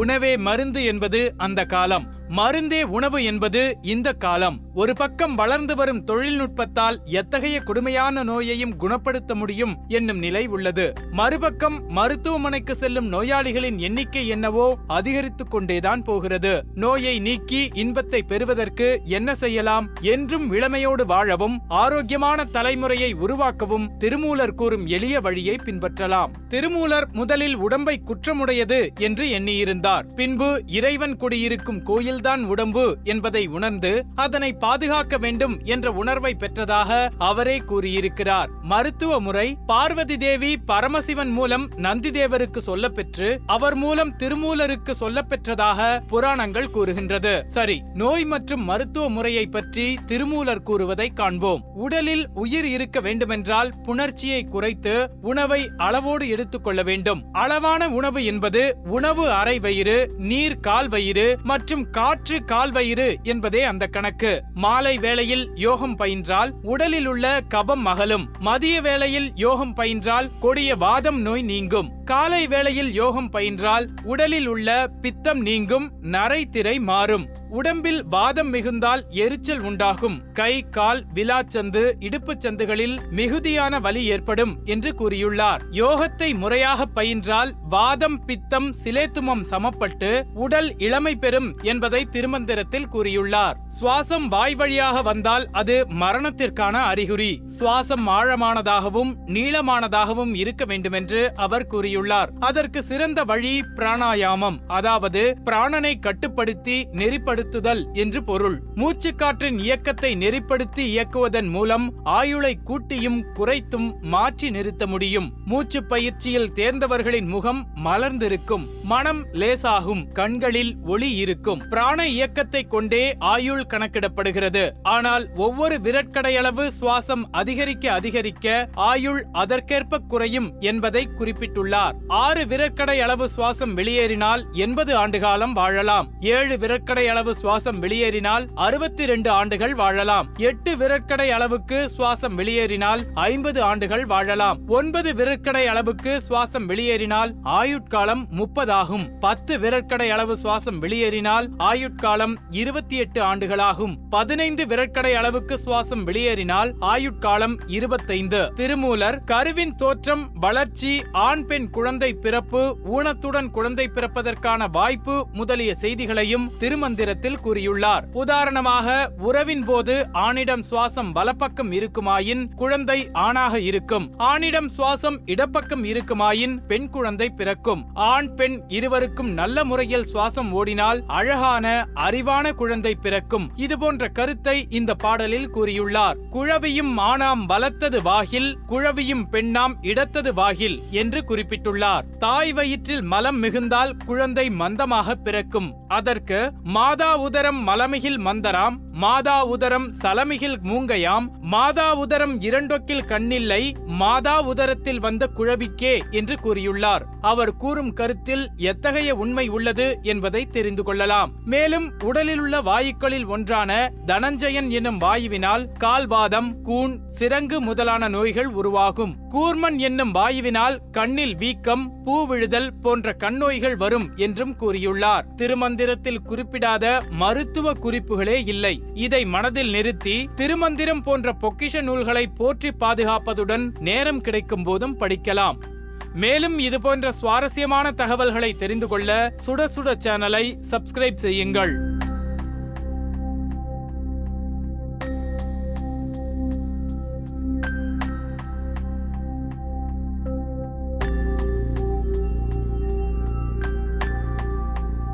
உணவே மருந்து என்பது அந்த காலம். மருந்தே உணவு என்பது இந்த காலம். ஒரு பக்கம் வளர்ந்து வரும் தொழில்நுட்பத்தால் எத்தகைய கொடுமையான நோயையும் குணப்படுத்த முடியும் என்னும் நிலை உள்ளது. மறுபக்கம் மருத்துவமனைக்கு செல்லும் நோயாளிகளின் எண்ணிக்கை என்னவோ அதிகரித்துக் கொண்டேதான் போகிறது. நோயை நீக்கி இன்பத்தை பெறுவதற்கு என்ன செய்யலாம்? என்றும் இளமையோடு வாழவும் ஆரோக்கியமான தலைமுறையை உருவாக்கவும் திருமூலர் கூறும் எளிய வழியை பின்பற்றலாம். திருமூலர் முதலில் உடம்பை குற்றமுடையது என்று எண்ணியிருந்தார். பின்பு இறைவன் குடியிருக்கும் கோயில் உடல்தான் உடம்பு என்பதை உணர்ந்து அதனை பாதுகாக்க வேண்டும் என்ற உணர்வை பெற்றதாக அவரே கூறியிருக்கிறார். மருத்துவ முறை பார்வதி தேவி பரமசிவன் மூலம் நந்திதேவருக்கு சொல்லப்பெற்று அவர் மூலம் திருமூலருக்கு சொல்லப்பெற்றதாக புராணங்கள் கூறுகின்றது. சரி நோய் மற்றும் மருத்துவ முறையை பற்றி திருமூலர் கூறுவதை காண்போம். உடலில் உயிர் இருக்க வேண்டுமென்றால் புணர்ச்சியை குறைத்து உணவை அளவோடு எடுத்துக்கொள்ள வேண்டும். அளவான உணவு என்பது உணவு அரை வயிறு நீர் கால் வயிறு மற்றும் கால் கால் வயிறு என்பதே அந்த கணக்கு. மாலை வேளையில் யோகம் பயின்றால் உடலில் உள்ள கபம் மகளும் மதிய வேளையில் யோகம் பயின்றால் கொடிய வாதம் நோய் நீங்கும். காலை வேளையில் யோகம் பயின்றால் உடலில் உள்ள பித்தம் நீங்கும் நரைத்திரை மாறும். உடம்பில் வாதம் மிகுந்தால் எரிச்சல் உண்டாகும். கை கால் விலாச்சந்து இடுப்புச் சந்துகளில் மிகுதியான வலி ஏற்படும் என்று கூறியுள்ளார். யோகத்தை முறையாக பயின்றால் வாதம் பித்தம் சிலேத்துமம் சமப்பட்டு உடல் இளமை பெறும் என்பதை என்பதை திருமந்திரத்தில் கூறியுள்ளார். சுவாசம் வாய் வழியாக வந்தால் அது மரணத்திற்கான அறிகுறி. சுவாசம் ஆழமானதாகவும் நீளமானதாகவும் இருக்க வேண்டுமென்று அவர் கூறியுள்ளார். அதற்கு சிறந்த வழி பிராணாயாமம் அதாவது பிராணனை கட்டுப்படுத்தி நெறிப்படுத்துதல் என்று பொருள். மூச்சுக்காற்றின் இயக்கத்தை நெறிப்படுத்தி இயக்குவதன் மூலம் ஆயுளை கூட்டியும் குறைத்தும் மாற்றி நிறுத்த முடியும். மூச்சு பயிற்சியில் தேர்ந்தவர்களின் முகம் மலர்ந்திருக்கும். மனம் லேசாகும் கண்களில் ஒளி இருக்கும். பிராண இயக்கத்தை கொண்டே ஆயுள் கணக்கிடப்படுகிறது. ஆனால் ஒவ்வொரு விரட்கடையளவு சுவாசம் அதிகரிக்க அதிகரிக்க ஆயுள் அதற்கேற்ப குறையும் என்பதை குறிப்பிட்டுள்ளார். ஆறு விரற்கடை அளவு சுவாசம் வெளியேறினால் எண்பது ஆண்டுகாலம் வாழலாம். ஏழு விரற்கடை அளவு சுவாசம் வெளியேறினால் அறுபத்தி ரெண்டு ஆண்டுகள் வாழலாம். எட்டு விரற்கடை அளவுக்கு சுவாசம் வெளியேறினால் ஐம்பது ஆண்டுகள் வாழலாம். ஒன்பது விரற்கடை அளவுக்கு சுவாசம் வெளியேறினால் ஆயுட்காலம் முப்பதாகும். பத்து விரற்கடை அளவு சுவாசம் வெளியேறினால் ஆயுட்காலம் இருபத்தி எட்டு ஆண்டுகளாகும். பதினைந்து விரற்கடை அளவுக்கு சுவாசம் வெளியேறினால் ஆயுட்காலம் இருபத்தைந்து. திருமூலர் கருவின் தோற்றம் வளர்ச்சி ஆண் பெண் குழந்தை பிறப்பு ஊனத்துடன் குழந்தை பிறப்பதற்கான வாய்ப்பு முதலிய செய்திகளையும் திருமந்திரத்தில் கூறியுள்ளார். உதாரணமாக உறவின் போது ஆணிடம் சுவாசம் வலப்பக்கம் இருக்குமாயின் குழந்தை ஆணாக இருக்கும். ஆணிடம் சுவாசம் இடப்பக்கம் இருக்குமாயின் பெண் குழந்தை பிறக்கும். ஆண் பெண் இருவருக்கும் நல்ல முறையில் சுவாசம் ஓடினால் அழகான அறிவான குழந்தை பிறக்கும். இது போன்ற கருத்தை இந்த பாடலில் கூறியுள்ளார். குழவியும் மானாம் வலத்தது வாகில் குழவியும் பெண்ணாம் இடத்தது வாகில் என்று குறிப்பிட்டுள்ளார். தாய் வயிற்றில் மலம் மிகுந்தால் குழந்தை மந்தமாக பிறக்கும். அதற்கு மாதா உதரம் மலமிகில் மந்தராம் மாதா உதரம் சலமிகில் மூங்கையாம் மாதா உதரம் இரண்டொக்கில் கண்ணில்லை மாதா உதரத்தில் வந்த குழவிக்கே என்று கூறியுள்ளார். அவர் கூறும் கருத்தில் எத்தகைய உண்மை உள்ளது என்பதை தெரிந்து கொள்ளலாம். மேலும் உடலில் உள்ள வாயுக்களில் ஒன்றான தனஞ்சயன் என்னும் வாயுவினால் கால்வாதம் கூன் சிரங்கு முதலான நோய்கள் உருவாகும். கூர்மன் என்னும் வாயுவினால் கண்ணில் வீக்கம் பூவிழுதல் போன்ற கண்ணோய்கள் வரும் என்றும் கூறியுள்ளார். திருமந்திரத்தில் குறிப்பிடாத மருத்துவ குறிப்புகளே இல்லை. இதை மனதில் நிறுத்தி திருமந்திரம் போன்ற பொக்கிஷ நூல்களை போற்றி பாதுகாப்பதுடன் நேரம் கிடைக்கும் போதும் படிக்கலாம். மேலும் இது போன்ற சுவாரஸ்யமான தகவல்களை தெரிந்து கொள்ள சுட சுட சேனலை சப்ஸ்கிரைப் செய்யுங்கள்.